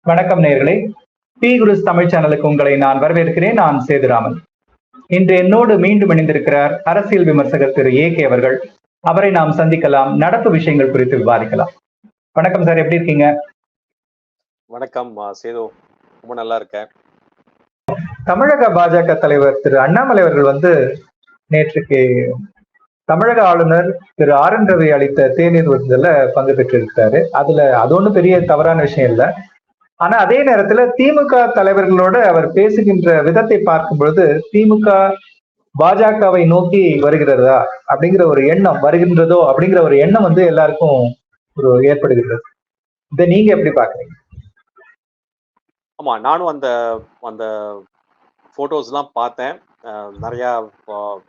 வணக்கம் நேர்களே. பி குருஸ் தமிழ் சேனலுக்கு உங்களை நான் வரவேற்கிறேன். நான் சேதுராமன். இன்று என்னோடு மீண்டும் இணைந்திருக்கிறார் அரசியல் விமர்சகர் திரு ஏ கே அவர்கள். அவரை நாம் சந்திக்கலாம். நடப்பு விஷயங்கள் குறித்து விவாதிக்கலாம். வணக்கம் சார் எப்படி இருக்கீங்க? வணக்கம் சேது. ரொம்ப நல்லா இருக்கேன். தமிழக பாஜக தலைவர் திரு அண்ணாமலை அவர்கள் வந்து நேற்றுக்கு தமிழக ஆளுநர் திரு ஆர் என் ரவி அளித்த தேநீர் விருதுல பங்கு பெற்றிருக்காரு அதுல அது ஒண்ணும் பெரிய தவறான விஷயம் இல்ல. ஆனா அதே நேரத்துல திமுக தலைவர்களோட அவர் பேசுகின்ற விதத்தை பார்க்கும் பொழுது திமுக பாஜகவை நோக்கி வருகிறதா அப்படிங்கிற ஒரு எண்ணம் வருகின்றதோ அப்படிங்கிற ஒரு எண்ணம் வந்து எல்லாருக்கும் ஒரு ஏற்படுகிறது இதை நீங்க எப்படி பாக்குறீங்க ஆமா நானும் அந்த அந்த போட்டோஸ்லாம் பார்த்தேன். நிறையா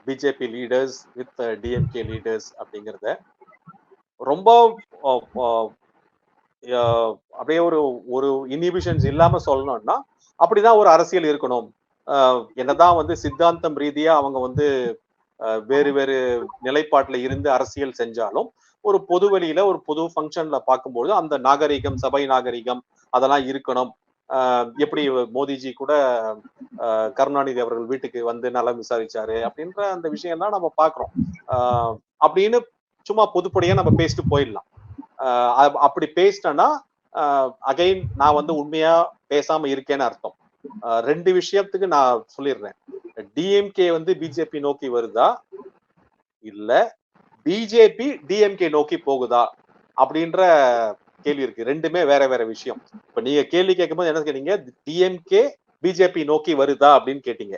BJP leaders with DMK leaders அப்படிங்கிறத ரொம்ப அப்படியே ஒரு ஒரு இன்ஹிபிஷன்ஸ் இல்லாம சொல்லணும்னா அப்படிதான் ஒரு அரசியல் இருக்கணும். அஹ், என்னதான் வந்து சித்தாந்தம் ரீதியா அவங்க வந்து வேறு வேறு நிலைப்பாட்டில் இருந்து அரசியல் செஞ்சாலும் ஒரு பொது வெளியில ஒரு பொது ஃபங்க்ஷன்ல பார்க்கும்போது அந்த நாகரிகம் சபை நாகரிகம் அதெல்லாம் இருக்கணும். எப்படி மோடிஜி கூட கருணாநிதி அவர்கள் வீட்டுக்கு வந்து நலம் விசாரிச்சாரு அப்படின்ற அந்த விஷயம்லாம் நம்ம பாக்குறோம். அப்படின்னு சும்மா பொதுப்படியா நம்ம பேசிட்டு போயிடலாம். அப்படி பேசிட்டேன்னா அகைன் நான் வந்து உண்மையா பேசாம இருக்கேன்னு அர்த்தம். ரெண்டு விஷயத்துக்கு நான் சொல்லிடுறேன். டிஎம்கே வந்து பிஜேபி நோக்கி வருதா? இல்ல. பிஜேபி டிஎம்கே நோக்கி போகுதா? அப்படின்ற கேள்வி இருக்கு. ரெண்டுமே வேற வேற விஷயம். இப்ப நீங்க கேள்வி கேட்கும்போது என்ன கேட்டீங்க? டிஎம்கே பிஜேபி நோக்கி வருதா அப்படின்னு கேட்டீங்க.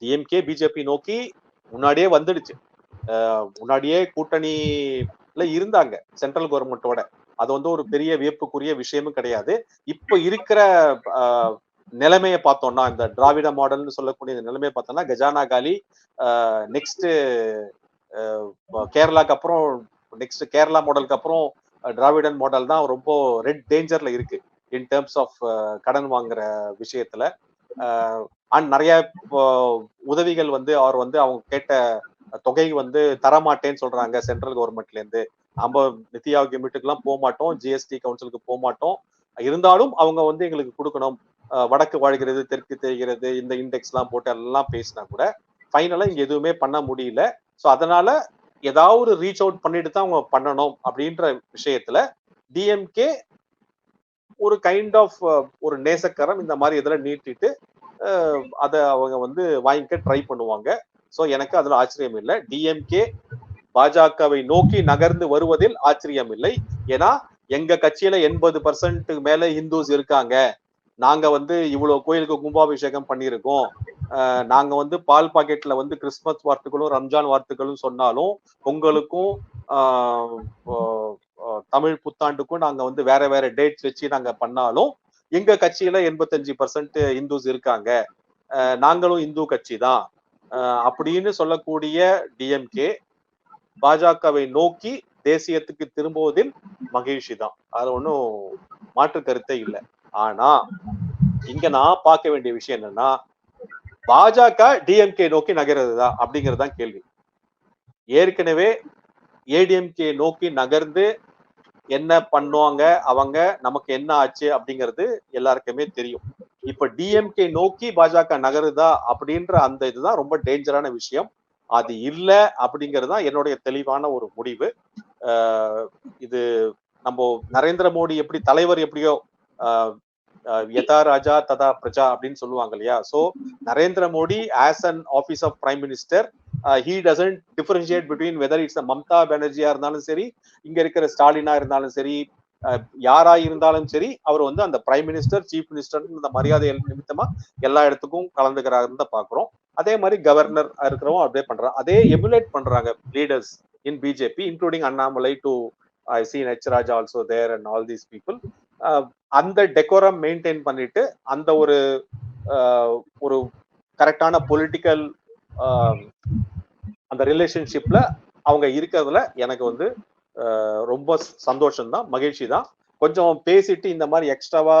டிஎம்கே பிஜேபி நோக்கி முன்னாடியே வந்துடுச்சு. முன்னாடியே கூட்டணியில இருந்தாங்க சென்ட்ரல் கவர்மெண்டோட அது வந்து ஒரு பெரிய வியப்புக்குரிய விஷயமும் கிடையாது. இப்ப இருக்கிற நிலைமையை பார்த்தோம்னா இந்த திராவிட மாடல்னு சொல்லக்கூடிய இந்த நிலைமையை பார்த்தோம்னா கஜானா காலி நெக்ஸ்ட் கேரளாக்கு அப்புறம் நெக்ஸ்ட் கேரளா மாடலுக்கு அப்புறம் டிராவிடன் திராவிடன் மாடல் தான் ரொம்ப ரெட் டேஞ்சர்ல இருக்கு இன் டேர்ம்ஸ் ஆஃப் கடன் வாங்குற விஷயத்துல. அண்ட் நிறைய உதவிகள் வந்து அவர் வந்து அவங்க கேட்ட தொகை வந்து தரமாட்டேன்னு சொல்றாங்க சென்ட்ரல் கவர்மெண்ட்ல இருந்து. நம்ம நிதி ஆயோக் மீட்டுக்கெல்லாம் போக மாட்டோம் ஜிஎஸ்டி கவுன்சிலுக்கு போக மாட்டோம். இருந்தாலும் அவங்க வந்து எங்களுக்கு கொடுக்கணும். வடக்கு வாழ்கிறது தெற்கு தெரிகிறது இந்த இண்டெக்ஸ் எல்லாம் போட்டு எல்லாம் பேசினா கூட ஃபைனலா இங்க எதுவுமே பண்ண முடியல. ஸோ அதனால ஏதாவது ஒரு ரீச் அவுட் பண்ணிட்டு தான் அவங்க பண்ணணும் அப்படின்ற விஷயத்துல டிஎம்கே ஒரு கைண்ட் ஆஃப் ஒரு நேசக்கரம் இந்த மாதிரி இதில் நீட்டிட்டு அதை அவங்க வந்து வாங்கிக்க ட்ரை பண்ணுவாங்க. ஸோ எனக்கு அதில் ஆச்சரியம் இல்லை. டிஎம்கே பாஜகவை நோக்கி நகர்ந்து வருவதில் ஆச்சரியம் இல்லை. ஏன்னா எங்க கட்சியில எண்பது பர்சன்ட் மேல இந்துஸ் இருக்காங்க. நாங்க வந்து இவ்வளவு கோயிலுக்கு கும்பாபிஷேகம் பண்ணியிருக்கோம். நாங்க வந்து பால் பாக்கெட்ல வந்து கிறிஸ்மஸ் வார்த்தைகளும் ரம்ஜான் வார்த்தைகளும் சொன்னாலும் பொங்கலுக்கும் ஆஹ், தமிழ் புத்தாண்டுக்கும் நாங்க வந்து வேற வேற டேட்ஸ் வச்சு நாங்க பண்ணாலும் எங்க கட்சியில எண்பத்தஞ்சு பர்சன்ட் இந்துஸ் இருக்காங்க. நாங்களும் இந்து கட்சி தான். அப்படின்னு சொல்லக்கூடிய டிஎம்கே பாஜகவை நோக்கி தேசியத்துக்கு திரும்புவதில் மகிழ்ச்சி தான். அது ஒன்றும் மாற்று கருத்தே இல்லை. ஆனா இங்க நான் பார்க்க வேண்டிய விஷயம் என்னன்னா பாஜக டிஎம்கே நோக்கி நகர்றதா அப்படிங்கிறது தான் கேள்வி. ஏற்கனவே ஏடிஎம்கே நோக்கி நகர்ந்து என்ன பண்ணுவாங்க? அவங்க நமக்கு என்ன ஆச்சு? அப்படிங்கிறது எல்லாருக்குமே தெரியும். இப்ப டிஎம்கே நோக்கி பாஜக நகருதா? அப்படின்ற அந்த இதுதான் ரொம்ப டேஞ்சரான விஷயம். அது இல்லை அப்படிங்கிறது தான் என்னுடைய தெளிவான ஒரு முடிவு. ஆஹ் இது நம்ம நரேந்திர மோடி எப்படி தலைவர் எப்படியோ ஆஹ் யதா ராஜா ததா பிரஜா அப்படின்னு சொல்லுவாங்க இல்லையா? So Narendra Modi as an office of prime minister he doesn't differentiate between whether it's Mamata பானர்ஜியா இருந்தாலும் சரி இங்க இருக்கிற ஸ்டாலினா இருந்தாலும் சரி யாரா இருந்தாலும் சரி அவர் வந்து அந்த பிரைம் மினிஸ்டர் சீஃப் மினிஸ்டர் இந்த மரியாதை நிமித்தமா எல்லா இடத்துக்கும் கலந்துக்கிறாருன்னு தான் பாக்குறோம் அதே மாதிரி கவர்னர் இருக்கிறவங்க அப்படியே பண்றாங்க. அதே எமுலேட் பண்றாங்க leaders in BJP including Annamalai to I C Raja also there and all these people அந்த டெக்கோரம் மெயின்டைன் பண்ணிட்டு அந்த ஒரு ஒரு கரெக்டான பொலிட்டிக்கல் அந்த ரிலேஷன்ஷிப்ல அவங்க இருக்கிறதுல எனக்கு வந்து ரொம்ப சந்தோஷம் தான் மகிழ்ச்சி தான் கொஞ்சம் பேசிட்டு இந்த மாதிரி எக்ஸ்ட்ராவா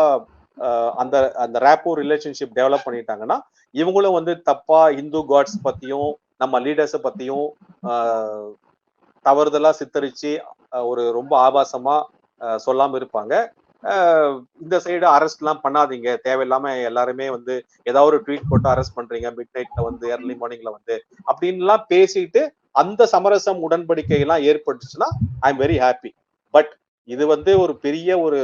அந்த அந்த ரேப்போ ரிலேஷன்ஷிப் டெவலப் பண்ணிட்டாங்கன்னா இவங்களும் வந்து தப்பா இந்து காட்ஸ் பத்தியும் நம்ம லீடர்ஸை பத்தியும் தவறுதலாக தவறுதலா சித்தரிச்சு ஒரு ரொம்ப ஆபாசமா சொல்லாமல் சொல்லாம இருப்பாங்க. இந்த சைடு அரெஸ்ட் எல்லாம் பண்ணாதீங்க. தேவையில்லாம எல்லாருமே வந்து ஏதாவது ஒரு ட்வீட் போட்டு அரெஸ்ட் பண்றீங்க. மிட் நைட்ல வந்து ஏர்லி மார்னிங்ல வந்து அப்படின்லாம் பேசிட்டு அந்த சமரசம் உடன்படிக்கை எல்லாம் ஏற்பட்டுச்சுன்னா I am very happy but இது வந்து ஒரு பெரிய ஒரு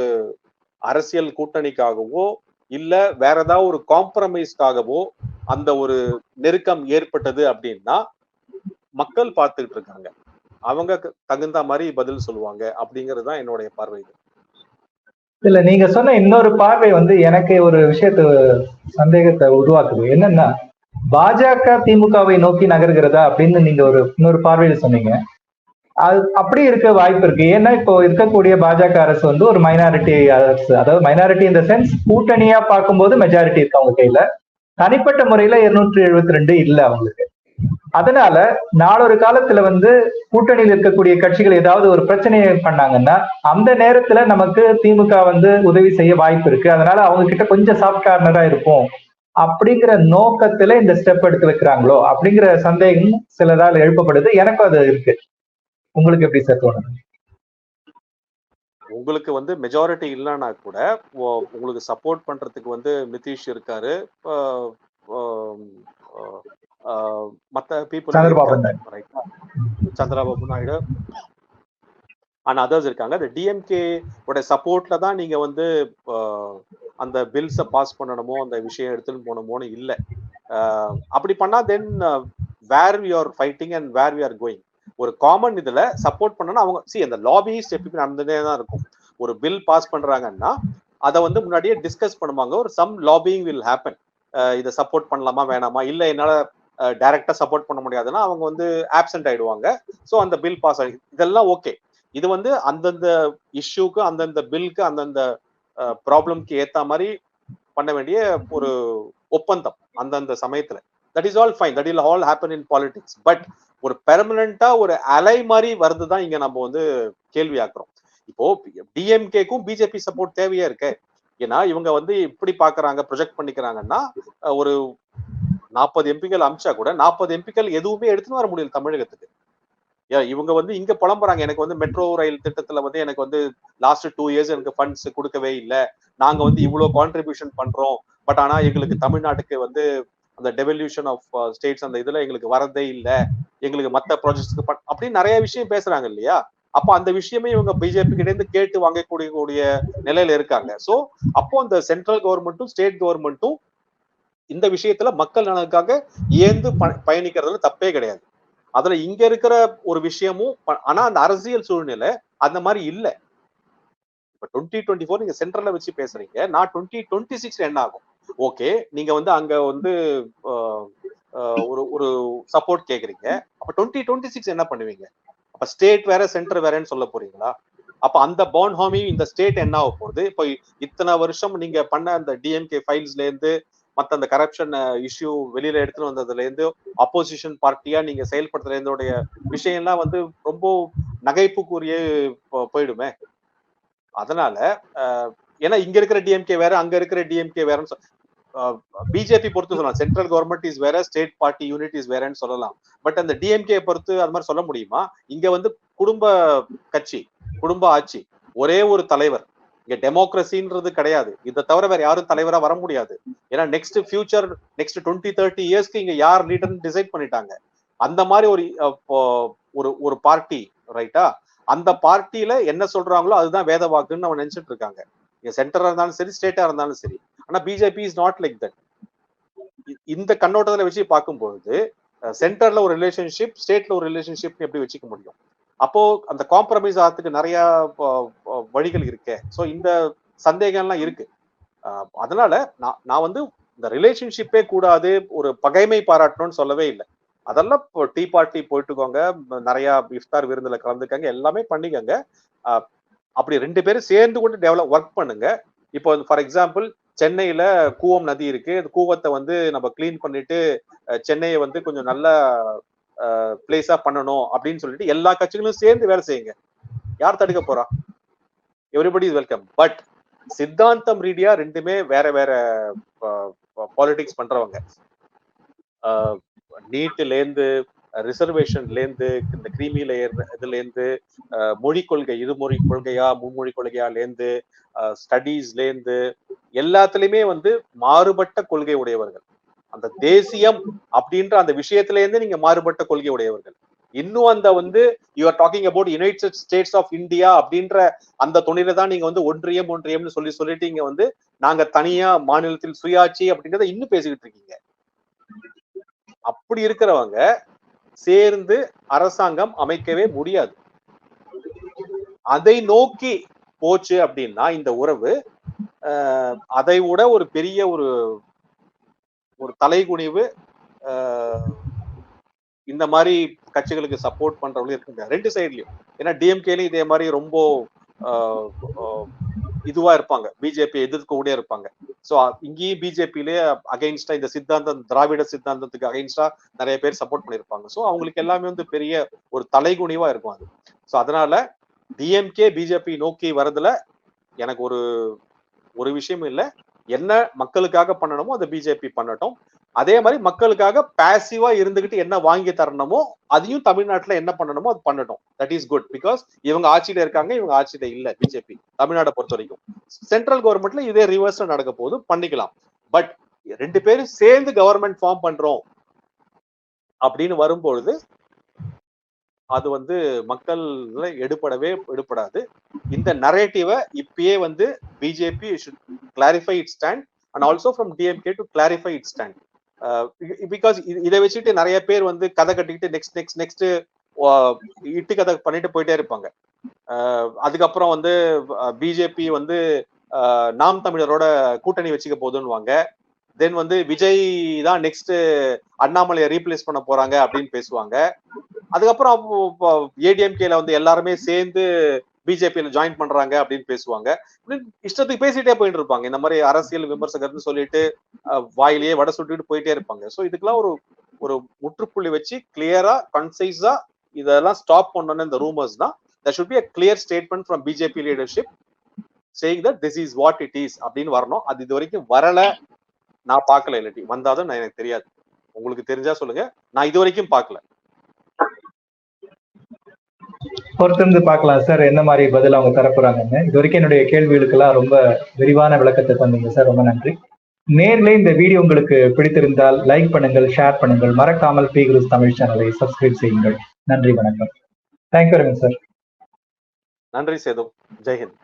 அரசியல் கூட்டணிக்காகவோ இல்ல வேற ஏதாவது ஒரு காம்ப்ரமைஸ்க்காகவோ அந்த ஒரு நெருக்கம் ஏற்பட்டது அப்படின்னா மக்கள் பார்த்துக்கிட்டு இருக்காங்க. அவங்க க- தகுந்த மாதிரி பதில் சொல்லுவாங்க அப்படிங்கிறது தான் என்னுடைய பார்வை இது. இல்ல நீங்க சொன்ன இன்னொரு பார்வை வந்து எனக்கு ஒரு விஷயத்த சந்தேகத்தை உருவாக்குது. என்னன்னா பாஜக திமுகவை நோக்கி நகர்கிறதா அப்படின்னு நீங்க ஒரு இன்னொரு பார்வையில் சொன்னீங்க. அது அப்படி இருக்க வாய்ப்பு இருக்கு. ஏன்னா இப்போ இருக்கக்கூடிய பாஜக அரசு வந்து ஒரு மைனாரிட்டி அரசு. அதாவது மைனாரிட்டி இந்த சென்ஸ் கூட்டணியா பார்க்கும்போது மெஜாரிட்டி இருக்கு அவங்க கையில. தனிப்பட்ட முறையில இருநூற்றி எழுபத்தி ரெண்டு இல்ல அவங்களுக்கு. அதனால நாளொரு காலத்துல வந்து கூட்டணியில் இருக்கக்கூடிய கட்சிகள் ஏதாவது ஒரு பிரச்சனையை பண்ணாங்கன்னா அந்த நேரத்துல நமக்கு திமுக வந்து உதவி செய்ய வாய்ப்பு இருக்கு. அதனால அவங்க கிட்ட கொஞ்சம் சாஃப்ட் கார்னரா இருப்போம். அப்படிங்கிற நோக்கத்துல இந்த ஸ்டெப் எடுத்து வைக்கிறாங்களோ அப்படிங்கிற சந்தேகம் சிலதால் எழுப்பப்படுது. எனக்கும் அது இருக்கு. உங்களுக்கு எப்படி சார் தோணுது? உங்களுக்கு வந்து மெஜாரிட்டி இல்லைன்னா கூட உங்களுக்கு சப்போர்ட் பண்றதுக்கு வந்து நிதிஷ் இருக்காரு. மத்த people Chandrababu Chandrababu Naidu. And others இருக்காங்க. இந்த டிஎம்கே உடைய சப்போர்ட்ல தான் நீங்க வந்து அந்த பில்ஸை பாஸ் பண்ணணுமோ அந்த விஷயம் எடுத்துன்னு போகணுமோன்னு இல்லை. அப்படி பண்ணா then where we are fighting and where we are going ஒரு காமன் இதுல சப்போர்ட் பண்ணனா அவங்க சி அந்த லாபிஸ்ட் எப்பயுமே நடந்துட்டே தான் இருக்கும். ஒரு பில் பாஸ் பண்றாங்கன்னா அதை வந்து முன்னாடியே டிஸ்கஸ் பண்ணுவாங்க. ஒரு சம் லாபிங் வில் ஹேப்பன் இதை சப்போர்ட் பண்ணலாமா வேணாமா? இல்ல என்னால டைரக்டா சப்போர்ட் பண்ண முடியாதுன்னா அவங்க வந்து ஆப்சென்ட் ஆயிடுவாங்க. ஸோ அந்த பில் பாஸ் ஆகி இதெல்லாம் ஓகே இது வந்து அந்தந்த இஷ்யூக்கு அந்தந்த பில்க்கு அந்தந்த ப்ராப்ளம்க்கு ஏத்த மாதிரி பண்ண வேண்டிய ஒரு ஒப்பந்தம் அந்தந்த சமயத்துல. That is all fine that will all happen in politics but ஒரு பெர்மனண்டா ஒரு அலை மாதிரி வருது தான் இங்க நம்ம வந்து கேள்வி ஆக்குறோம். இப்போ டிஎம்கேக்கும் பிஜேபி சப்போர்ட் தேவையா இருக்கு. ஏன்னா இவங்க வந்து இப்படி பாக்குறாங்க ப்ரொஜெக்ட் பண்ணிக்கிறாங்கன்னா ஒரு நாற்பது எம்பிக்கள் அமிச்சா கூட நாற்பது எம்பிக்கள் எதுவுமே எடுத்துன்னு வர முடியல தமிழகத்துக்கு. இவங்க வந்து இங்க புலம்புறாங்க. எனக்கு வந்து மெட்ரோ ரயில் திட்டத்துல வந்து எனக்கு வந்து லாஸ்ட் டூ இயர்ஸ் எனக்கு ஃபண்ட்ஸ் கொடுக்கவே இல்லை. நாங்க வந்து இவ்வளவு கான்ட்ரிபியூஷன் பண்றோம். பட் ஆனா எங்களுக்கு தமிழ்நாட்டுக்கு வந்து அந்த டெவல்யூஷன் ஆஃப் ஸ்டேட்ஸ் அந்த இதுல எங்களுக்கு வரதே இல்லை. எங்களுக்கு மத்த ப்ராஜெக்ட்ஸ்க்கு அப்படின்னு நிறைய விஷயம் பேசுறாங்க இல்லையா? அப்போ அந்த விஷயமே இவங்க பிஜேபி கிட்ட இருந்து கேட்டு வாங்கக்கூடிய கூடிய நிலையில இருக்காங்க. சோ அப்போ அந்த சென்ட்ரல் கவர்மெண்ட்டும் ஸ்டேட் கவர்மெண்ட்டும் இந்த விஷயத்துல மக்கள் நலனுக்காக ஏந்து ப- பயணிக்கிறதுல தப்பே கிடையாது. அதுல இங்க இருக்கிற ஒரு விஷயமும் ஆனா அந்த அரசியல் சூழ்நிலை அந்த மாதிரி இல்ல. இப்ப டுவெண்ட்டி டுவெண்ட்டி ஃபோர் நீங்க சென்ட்ரல்ல வச்சு பேசுறீங்க நான் டுவெண்ட்டி டுவெண்ட்டி சிக்ஸ் என்ன ஆகும்? ஓகே நீங்க வந்து அங்க வந்து ஆஹ், ஒரு ஒரு சப்போர்ட் கேக்குறீங்க. அப்ப டுவெண்ட்டி டுவெண்ட்டி சிக்ஸ் என்ன பண்ணுவீங்க? அப்ப ஸ்டேட் வேற சென்டர் வேறன்னு சொல்ல போறீங்களா? அப்ப அந்த பாண்ட் ஹாமி இந்த ஸ்டேட் என்ன ஆக போகுது? இப்போ இத்தனை வருஷம் நீங்க பண்ண அந்த டிஎம்கே ஃபைல்ஸ்ல இருந்து மற்ற அந்த கரப்ஷன் இஷ்யூ வெளியில எடுத்துட்டு வந்ததுல இருந்து அப்போசிஷன் பார்ட்டியா நீங்க செயல்படுத்துற இதோடைய விஷயம்லாம் வந்து ரொம்ப நகைப்புக்குரிய போயிடுமே. அதனால ஏன்னா இங்க இருக்கிற டிஎம்கே வேற அங்க இருக்கிற டிஎம்கே வேறன்னு பிஜேபி பொறுத்து சொல்லலாம். சென்ட்ரல் கவர்மெண்ட் இஸ் வேற ஸ்டேட் பார்ட்டி யூனிட் இஸ் வேறன்னு சொல்லலாம். பட் அந்த டிஎம்கே பொறுத்து அது மாதிரி சொல்ல முடியுமா? இங்க வந்து குடும்ப கட்சி குடும்ப ஆட்சி ஒரே ஒரு தலைவர் இங்க டெமோக்ரஸின்றது கிடையாது. இதை தவிர வேற யாரும் தலைவரா வர முடியாது. ஏன்னா next future next twenty thirty இயர்ஸ்க்கு இங்க யார் லீடர்னு டிசைட் பண்ணிட்டாங்க. அந்த மாதிரி ஒரு ஒரு ஒரு பார்ட்டி ரைட்டா அந்த பார்ட்டியில என்ன சொல்றாங்களோ அதுதான் வேத வாக்குன்னு அவன் நினைச்சிட்டு இருக்காங்க. இங்க சென்டரா இருந்தாலும் சரி ஸ்டேட்டா இருந்தாலும் சரி. ஆனா BJP is not like that இந்த கண்ணோட்டத்துல வச்சு பார்க்கும்பொழுது சென்டர்ல ஒரு ரிலேஷன்ஷிப் ஸ்டேட்ல ஒரு ரிலேஷன்ஷிப் எப்படி வச்சுக்க முடியும்? அப்போ அந்த காம்ப்ரமைஸ் ஆகிறதுக்கு நிறைய வழிகள் இருக்கே. ஸோ இந்த சந்தேகம்லாம் இருக்கு. அதனால நான் நான் வந்து இந்த ரிலேஷன்ஷிப்பே கூடாது ஒரு பகைமை பாராட்டணும்னு சொல்லவே இல்லை. அதெல்லாம் இப்போ டீ பார்ட்டி போயிட்டுக்கோங்க நிறைய இஃப்தார் விருந்துல கலந்துக்கங்க எல்லாமே பண்ணிக்கோங்க. அப்படி ரெண்டு பேரும் சேர்ந்து கூட டெவலப் ஒர்க் பண்ணுங்க. இப்போ ஃபார் எக்ஸாம்பிள் சென்னையில கூவம் நதி இருக்கு. அந்த கூவத்தை வந்து நம்ம க்ளீன் பண்ணிட்டு சென்னையை வந்து கொஞ்சம் நல்ல பிளேஸா பண்ணணும் அப்படின்னு சொல்லிட்டு எல்லா கட்சிகளும் சேர்ந்து வேலை செய்யுங்க. யார் தடுக்க போறா? எவ்ரிபடி இஸ் வெல்கம் பட் சித்தாந்தம் ரீதியா ரெண்டுமே வேற வேற பாலிடிக்ஸ் பண்றவங்க. நீட்ல இருந்து ரிசர்வேஷன்ல இருந்து இந்த கிரீமி லேயர் இதுல இருந்து அஹ், மொழி கொள்கை இருமொழி கொள்கையா மும்மொழி கொள்கையால இருந்து ஸ்டடீஸ்ல இருந்து எல்லாத்துலயுமே வந்து மாறுபட்ட கொள்கை உடையவர்கள். அந்த தேசியம் அப்படின்ற அந்த விஷயத்துல இருந்து நீங்க மாறுபட்ட கொள்கை உடையவர்கள். இன்னும் அந்த வந்து you are talking about United States of India அப்படின்ற அந்த துணையில தான் நீங்க வந்து ஒன்றியம் ஒன்றியம்னு சொல்லி சொல்லிட்டு இங்க வந்து நாங்க தனியா மாநிலத்தில் சுயாட்சி அப்படின்றத இன்னும் பேசிக்கிட்டு இருக்கீங்க. அப்படி இருக்கிறவங்க சேர்ந்து அரசாங்கம் அமைக்கவே முடியாது. அதை நோக்கி போச்சு அப்படின்னா இந்த உறவு அதை விட ஒரு பெரிய ஒரு ஒரு தலைகுனிவு இந்த மாதிரி கட்சிகளுக்கு சப்போர்ட் பண்றவங்களும் இருக்குங்க. ரெண்டு சைட்லயும் ஏன்னா டிஎம்கேலயும் இதே மாதிரி ரொம்ப இதுவா இருப்பாங்க. பிஜேபி எதிர்க்கக்கூடிய இருப்பாங்க. சோ இங்கேயும் பிஜேபியிலே அகைன்ஸ்டா இந்த சித்தாந்தம் திராவிட சித்தாந்தத்துக்கு அகைன்ஸ்டா நிறைய பேர் சப்போர்ட் பண்ணியிருப்பாங்க. ஸோ அவங்களுக்கு எல்லாமே வந்து பெரிய ஒரு தலைகுனிவா இருக்கும் அது. ஸோ அதனால டிஎம்கே பிஜேபி நோக்கி வரதுல எனக்கு ஒரு ஒரு விஷயம் இல்லை. என்ன மக்களுக்காக பண்ணணுமோ அதை பிஜேபி பண்ணட்டும். அதே மாதிரி மக்களுக்காக பேசிவா இருந்துகிட்டு என்ன வாங்கி தரணுமோ அதையும் தமிழ்நாட்டுல என்ன பண்ணணுமோ அது பண்ணட்டும். தட் இஸ் குட் பிகாஸ் இவங்க ஆட்சியில இருக்காங்க இவங்க ஆட்சியில இல்ல பிஜேபி தமிழ்நாட்டை பொறுத்த வரைக்கும் சென்ட்ரல் கவர்மெண்ட்ல இதே ரிவர்ஸ் நடக்க போது பண்ணிக்கலாம். பட் ரெண்டு பேரும் சேர்ந்து கவர்மெண்ட் ஃபார்ம் பண்றோம் அப்படின்னு வரும்பொழுது அது வந்து மக்கள் எடுபடவே எடுபடாது. இந்த நரேட்டிவை இப்பயே வந்து BJP clarify it stand and also from DMK to clarify it stand because இதை வச்சுட்டு நிறைய பேர் வந்து கதை கட்டிக்கிட்டு நெக்ஸ்ட் நெக்ஸ்ட் நெக்ஸ்ட் இட்டு கதை பண்ணிட்டு போயிட்டே இருப்பாங்க. அஹ் அதுக்கப்புறம் வந்து பிஜேபி வந்து uh, நாம் தமிழரோட கூட்டணி வச்சுக்க போதுன்னுவாங்க. தென் வந்து விஜய் தான் நெக்ஸ்ட் அண்ணாமலையை ரீப்ளேஸ் பண்ண போறாங்க அப்படின்னு பேசுவாங்க. அதுக்கப்புறம் ஏடிஎம்கேல வந்து எல்லாருமே சேர்ந்து பிஜேபியில ஜாயின் பண்றாங்க அப்படின்னு பேசுவாங்க. இஷ்டத்துக்கு பேசிட்டே போயிட்டு இருப்பாங்க. இந்த மாதிரி அரசியல் விமர்சகர்னு சொல்லிட்டு வாயிலேயே வடை சுட்டுட்டு போயிட்டே இருப்பாங்க. ஸோ இதுக்கெல்லாம் ஒரு ஒரு முற்றுப்புள்ளி வச்சு கிளியரா கன்சைஸா இதெல்லாம் ஸ்டாப் பண்ணணும் இந்த ரூமர்ஸ் தான். That should be a clear statement from BJP leadership saying that this is what it is அப்படின்னு வரணும். அது இது வரைக்கும் வரல. நான் பார்க்கல இல்லாட்டி. வந்தாதான் நான் எனக்கு தெரியாது. உங்களுக்கு தெரிஞ்சா சொல்லுங்க. நான் இது வரைக்கும் பார்க்கல. பொறுத்திருந்து பார்க்கலாம் சார். என்ன மாதிரி பதில் அவங்க தரப்போறாங்கன்னு இது வரைக்கும் என்னுடைய கேள்விகளுக்கெல்லாம் ரொம்ப விரிவான விளக்கத்தை தந்தீங்க சார். ரொம்ப நன்றி. நேர்ல இந்த வீடியோ உங்களுக்கு பிடித்திருந்தால் லைக் பண்ணுங்கள் ஷேர் பண்ணுங்கள். மறக்காமல் பி குருஸ் தமிழ் சேனலை சப்ஸ்கிரைப் செய்யுங்கள். நன்றி வணக்கம். தேங்க்யூ வெரி மச் சார் நன்றி சேது. ஜெய்ஹிந்த்